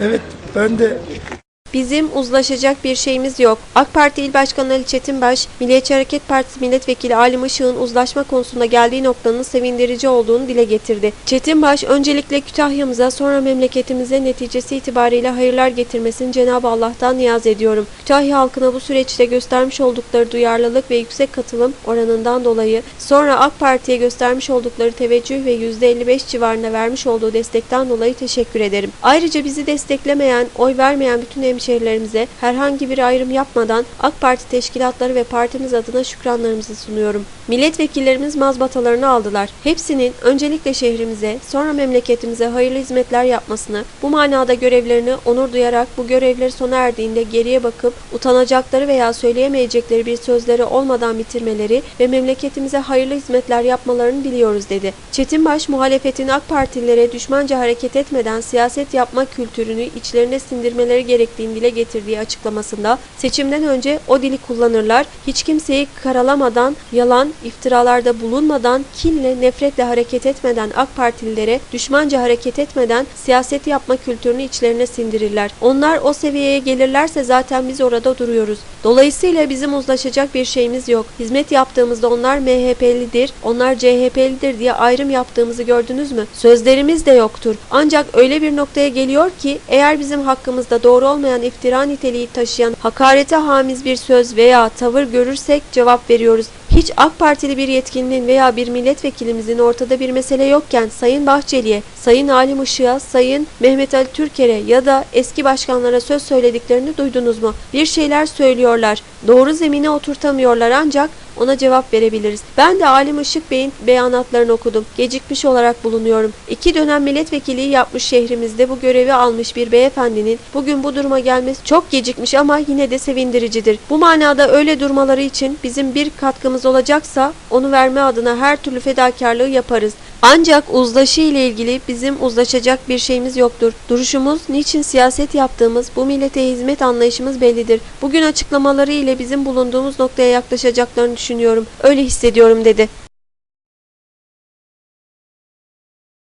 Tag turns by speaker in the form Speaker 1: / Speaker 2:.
Speaker 1: Evet ben de
Speaker 2: Bizim uzlaşacak bir şeyimiz yok. AK Parti İl Başkanı Ali Çetinbaş, Milliyetçi Hareket Partisi Milletvekili Alim Işık'ın uzlaşma konusunda geldiği noktanın sevindirici olduğunu dile getirdi. Çetinbaş, öncelikle Kütahya'mıza sonra memleketimize neticesi itibariyle hayırlar getirmesini Cenab-ı Allah'tan niyaz ediyorum. Kütahya halkına bu süreçte göstermiş oldukları duyarlılık ve yüksek katılım oranından dolayı, sonra AK Parti'ye göstermiş oldukları teveccüh ve %55 civarında vermiş olduğu destekten dolayı teşekkür ederim. Ayrıca bizi desteklemeyen, oy vermeyen bütün hemşehrilerimize herhangi bir ayrım yapmadan AK Parti teşkilatları ve partimiz adına şükranlarımızı sunuyorum. Milletvekillerimiz mazbatalarını aldılar. Hepsinin öncelikle şehrimize, sonra memleketimize hayırlı hizmetler yapmasını, bu manada görevlerini onur duyarak bu görevleri sona erdiğinde geriye bakıp utanacakları veya söyleyemeyecekleri bir sözleri olmadan bitirmeleri ve memleketimize hayırlı hizmetler yapmalarını diliyoruz dedi. Çetinbaş muhalefetin AK Partililere düşmanca hareket etmeden siyaset yapma kültürünü içlerine sindirmeleri gerektiğini dile getirdiği açıklamasında seçimden önce o dili kullanırlar, hiç kimseyi karalamadan, yalan, iftiralarda bulunmadan, kinle, nefretle hareket etmeden AK Partililere düşmanca hareket etmeden siyaset yapma kültürünü içlerine sindirirler. Onlar o seviyeye gelirlerse zaten biz orada duruyoruz. Dolayısıyla bizim uzlaşacak bir şeyimiz yok. Hizmet yaptığımızda onlar MHP'lidir, onlar CHP'lidir diye ayrım yaptığımızı gördünüz mü? Sözlerimiz de yoktur. Ancak öyle bir noktaya geliyor ki eğer bizim hakkımızda doğru olmayan iftira niteliği taşıyan hakarete hamiz bir söz veya tavır görürsek cevap veriyoruz. Hiç AK Partili bir yetkilinin veya bir milletvekilimizin ortada bir mesele yokken Sayın Bahçeli'ye, Sayın Halim Işık'a, Sayın Mehmet Ali Türker'e ya da eski başkanlara söz söylediklerini duydunuz mu? Bir şeyler söylüyorlar. Doğru zemine oturtamıyorlar ancak ona cevap verebiliriz. Ben de Alim Işık Bey'in beyanatlarını okudum. Gecikmiş olarak bulunuyorum. İki dönem milletvekiliği yapmış şehrimizde bu görevi almış bir beyefendinin bugün bu duruma gelmesi çok gecikmiş ama yine de sevindiricidir. Bu manada öyle durmaları için bizim bir katkımız olacaksa onu verme adına her türlü fedakarlığı yaparız. Ancak uzlaşı ile ilgili bizim uzlaşacak bir şeyimiz yoktur. Duruşumuz, niçin siyaset yaptığımız, bu millete hizmet anlayışımız bellidir. Bugün açıklamaları ile bizim bulunduğumuz noktaya yaklaşacaklarını düşünüyorum. Öyle hissediyorum dedi.